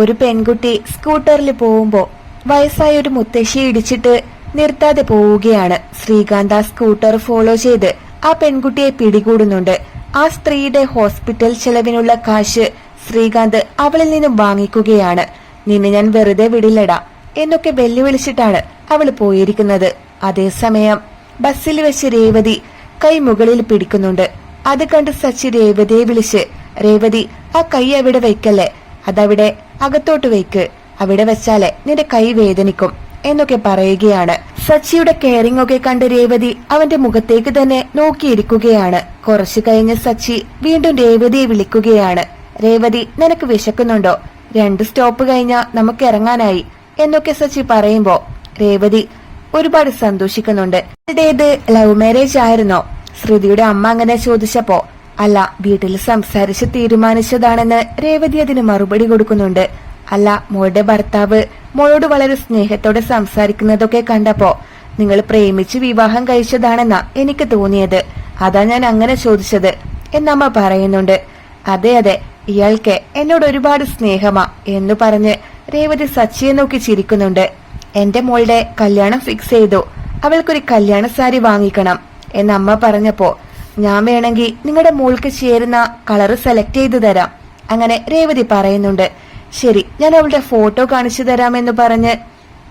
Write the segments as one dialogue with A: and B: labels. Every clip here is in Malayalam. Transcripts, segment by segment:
A: ഒരു പെൺകുട്ടി സ്കൂട്ടറിൽ പോകുമ്പോ വയസ്സായ ഒരു മുത്തശ്ശി ഇടിച്ചിട്ട് നിർത്താതെ പോവുകയാണ്. ശ്രീകാന്ത് ആ സ്കൂട്ടർ ഫോളോ ചെയ്ത് ആ പെൺകുട്ടിയെ പിടികൂടുന്നുണ്ട്. ആ സ്ത്രീയുടെ ഹോസ്പിറ്റൽ ചെലവിനുള്ള കാശ് ശ്രീകാന്ത് അവളിൽ നിന്നും വാങ്ങിക്കുകയാണ്. നിന്നെ ഞാൻ വെറുതെ വിടില്ലടാ എന്നൊക്കെ വെല്ലുവിളിച്ചിട്ടാണ് അവൾ പോയിരിക്കുന്നത്. അതേസമയം ബസ്സിൽ വെച്ച് രേവതി കൈ മുകളിൽ പിടിക്കുന്നുണ്ട്. അത് കണ്ട് സച്ചി രേവതിയെ വിളിച്ച് രേവതി ആ കൈ അവിടെ വെക്കല്ലേ? അതവിടെ അകത്തോട്ട് വെക്ക് അവിടെ വെച്ചാലേ നിന്റെ കൈ വേദനിക്കും എന്നൊക്കെ പറയുകയാണ്. സച്ചിയുടെ കെയറിംഗ് ഒക്കെ കണ്ട് രേവതി അവന്റെ മുഖത്തേക്ക് തന്നെ നോക്കിയിരിക്കുകയാണ്. കുറച്ചു കഴിഞ്ഞ് സച്ചി വീണ്ടും രേവതിയെ വിളിക്കുകയാണ്. രേവതി നിനക്ക് വിശക്കുന്നുണ്ടോ? രണ്ട് സ്റ്റോപ്പ് കഴിഞ്ഞാ നമുക്ക് ഇറങ്ങാനായി എന്നൊക്കെ സച്ചി പറയുമ്പോ രേവതി ഒരുപാട് സന്തോഷിക്കുന്നുണ്ട്. ലവ് മാരേജ് ആയിരുന്നോ? ശ്രുതിയുടെ അമ്മ അങ്ങനെ ചോദിച്ചപ്പോ അല്ല വീട്ടിൽ സംസാരിച്ച് തീരുമാനിച്ചതാണെന്ന് രേവതി അതിന് മറുപടി കൊടുക്കുന്നുണ്ട്. അല്ല മോളുടെ ഭർത്താവ് മോളോട് വളരെ സ്നേഹത്തോടെ സംസാരിക്കുന്നതൊക്കെ കണ്ടപ്പോ നിങ്ങൾ പ്രേമിച്ച് വിവാഹം കഴിച്ചതാണെന്നാ എനിക്ക് തോന്നിയത്. അതാ ഞാൻ അങ്ങനെ ചോദിച്ചത് എന്നമ്മ പറയുന്നുണ്ട്. അതെ അതെ ഇയാൾക്ക് എന്നോട് ഒരുപാട് സ്നേഹമാ എന്ന് പറഞ്ഞ് രേവതി സച്ചിയെ നോക്കി ചിരിക്കുന്നുണ്ട്. എന്റെ മോളുടെ കല്യാണം ഫിക്സ് ചെയ്തു. അവൾക്കൊരു കല്യാണ സാരി വാങ്ങിക്കണം എന്നമ്മ പറഞ്ഞപ്പോ ഞാൻ വേണമെങ്കിൽ നിങ്ങളുടെ മോൾക്ക് ചേരുന്ന കളറ് സെലക്ട് ചെയ്തു തരാം. അങ്ങനെ രേവതി പറയുന്നുണ്ട്. ശരി ഞാൻ അവളുടെ ഫോട്ടോ കാണിച്ചു തരാമെന്ന് പറഞ്ഞ്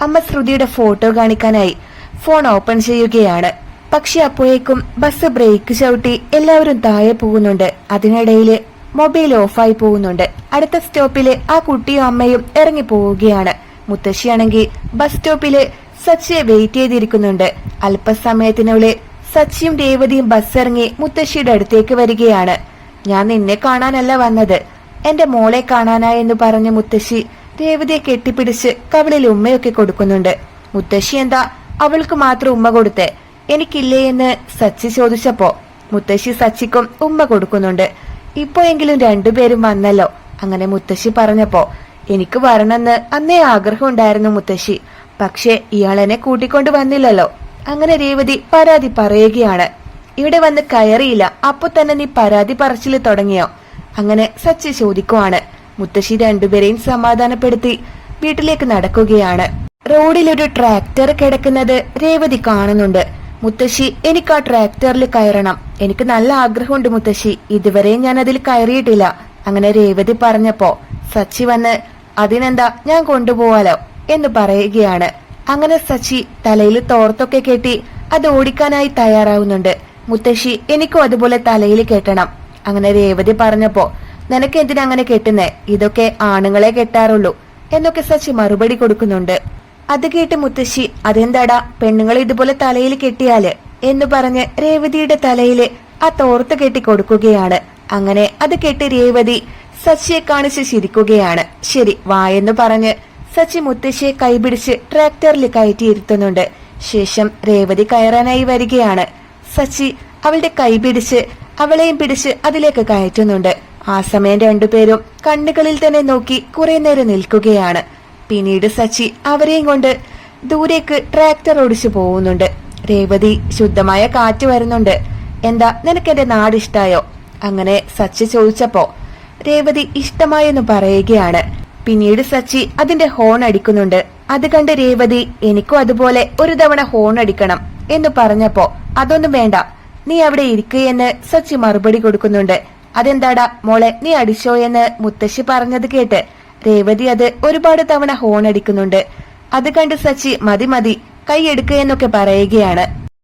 A: അമ്മ ശ്രുതിയുടെ ഫോട്ടോ കാണിക്കാനായി ഫോൺ ഓപ്പൺ ചെയ്യുകയാണ്. പക്ഷെ അപ്പോഴേക്കും ബസ് ബ്രേക്ക് ചവിട്ടി എല്ലാവരും താഴെ പോകുന്നുണ്ട്. അതിനിടയിൽ മൊബൈൽ ഓഫായി പോകുന്നുണ്ട്. അടുത്ത സ്റ്റോപ്പിൽ ആ കുട്ടിയും അമ്മയും ഇറങ്ങി പോവുകയാണ്. മുത്തശ്ശിയാണെങ്കിൽ ബസ് സ്റ്റോപ്പിൽ സച്ചിയെ വെയിറ്റ് ചെയ്തിരിക്കുന്നുണ്ട്. അല്പസമയത്തിനുള്ളിൽ സച്ചിയും രേവതിയും ബസ്സിറങ്ങി മുത്തശ്ശിയുടെ അടുത്തേക്ക് വരികയാണ്. ഞാൻ നിന്നെ കാണാനല്ല വന്നത്. എന്റെ മോളെ കാണാനാ എന്ന് പറഞ്ഞ മുത്തശ്ശി രേവതിയെ കെട്ടിപ്പിടിച്ച് കവിളിൽ ഉമ്മയൊക്കെ കൊടുക്കുന്നുണ്ട്. മുത്തശ്ശി എന്താ? അവൾക്ക് മാത്രം ഉമ്മ കൊടുത്തേ? എനിക്കില്ലേ എന്ന് സച്ചി ചോദിച്ചപ്പോ മുത്തശ്ശി സച്ചിക്കും ഉമ്മ കൊടുക്കുന്നുണ്ട്. ഇപ്പോയെങ്കിലും രണ്ടുപേരും വന്നല്ലോ. അങ്ങനെ മുത്തശ്ശി പറഞ്ഞപ്പോ എനിക്ക് വരണമെന്ന് അന്നേ ആഗ്രഹം ഉണ്ടായിരുന്നു മുത്തശ്ശി. പക്ഷേ ഇയാളെന്നെ കൂട്ടിക്കൊണ്ടു വന്നില്ലല്ലോ. അങ്ങനെ രേവതി പരാതി പറയുകയാണ്. ഇവിടെ വന്ന് കയറിയില്ല. അപ്പൊ തന്നെ നീ പരാതി പറച്ചിൽ തുടങ്ങിയോ? അങ്ങനെ സച്ചി ചോദിക്കുവാണ്. മുത്തശ്ശി രണ്ടുപേരെയും സമാധാനപ്പെടുത്തി വീട്ടിലേക്ക് നടക്കുകയാണ്. റോഡിൽ ഒരു ട്രാക്ടർ കിടക്കുന്നത് രേവതി കാണുന്നുണ്ട്. മുത്തശ്ശി എനിക്ക് ആ ട്രാക്ടറിൽ കയറണം. എനിക്ക് നല്ല ആഗ്രഹമുണ്ട് മുത്തശ്ശി. ഇതുവരെ ഞാൻ അതിൽ കയറിയിട്ടില്ല. അങ്ങനെ രേവതി പറഞ്ഞപ്പോ സച്ചി വന്ന് അതിനെന്താ ഞാൻ കൊണ്ടുപോവാലോ എന്ന് പറയുകയാണ്. അങ്ങനെ സച്ചി തലയിൽ തോർത്തൊക്കെ കെട്ടി അത് ഓടിക്കാനായി തയ്യാറാവുന്നുണ്ട്. മുത്തശ്ശി എനിക്കും അതുപോലെ തലയിൽ കെട്ടണം. അങ്ങനെ രേവതി പറഞ്ഞപ്പോ നിനക്ക് എന്തിനാ അങ്ങനെ കെട്ടുന്നേ? ഇതൊക്കെ ആണുങ്ങളെ കെട്ടാറുള്ളൂ എന്നൊക്കെ സച്ചി മറുപടി കൊടുക്കുന്നുണ്ട്. അത് കേട്ട് മുത്തശ്ശി അതെന്താടാ? പെണ്ണുങ്ങൾ ഇതുപോലെ തലയിൽ കെട്ടിയാൽ? എന്ന് പറഞ്ഞ് രേവതിയുടെ തലയിൽ ആ തോർത്ത് കെട്ടി കൊടുക്കുകയാണ്. അങ്ങനെ അത് കെട്ടി രേവതി സച്ചിയെ കാണിച്ച് ചിരിക്കുകയാണ്. ശരി വായെന്ന് പറഞ്ഞ് സച്ചി മുത്തശ്ശിയെ കൈപിടിച്ച് ട്രാക്ടറിൽ കയറ്റിയിരുത്തുന്നുണ്ട്. ശേഷം രേവതി കയറാനായി വരികയാണ്. സച്ചി അവളുടെ കൈ പിടിച്ച് അവളെയും പിടിച്ച് അതിലേക്ക് കയറ്റുന്നുണ്ട്. ആ സമയം രണ്ടുപേരും കണ്ണുകളിൽ തന്നെ നോക്കി കുറെ നേരം നിൽക്കുകയാണ്. പിന്നീട് സച്ചി അവരെയും കൊണ്ട് ദൂരേക്ക് ട്രാക്ടർ ഓടിച്ചു പോകുന്നുണ്ട്. രേവതി ശുദ്ധമായ കാറ്റ് വരുന്നുണ്ട്. എന്താ നിനക്ക് എന്റെ നാട് ഇഷ്ടായോ? അങ്ങനെ സച്ചി ചോദിച്ചപ്പോ രേവതി ഇഷ്ടമായെന്ന് പറയുകയാണ്. പിന്നീട് സച്ചി അതിന്റെ ഹോൺ അടിക്കുന്നുണ്ട്. അത് കണ്ട് രേവതി എനിക്കും അതുപോലെ ഒരു തവണ ഹോൺ അടിക്കണം എന്ന് പറഞ്ഞപ്പോ അതൊന്നും വേണ്ട. നീ അവിടെ ഇരിക്കുകയെന്ന് സച്ചി മറുപടി കൊടുക്കുന്നുണ്ട്. അതെന്താടാ മോളെ നീ അടിച്ചോ എന്ന് മുത്തശ്ശി പറഞ്ഞത് കേട്ട് രേവതി അത് ഒരുപാട് തവണ ഹോൺ അടിക്കുന്നുണ്ട്. അത് കണ്ട് സച്ചി മതി മതി കൈ എടുക്കുകയെന്നൊക്കെ പറയുകയാണ്.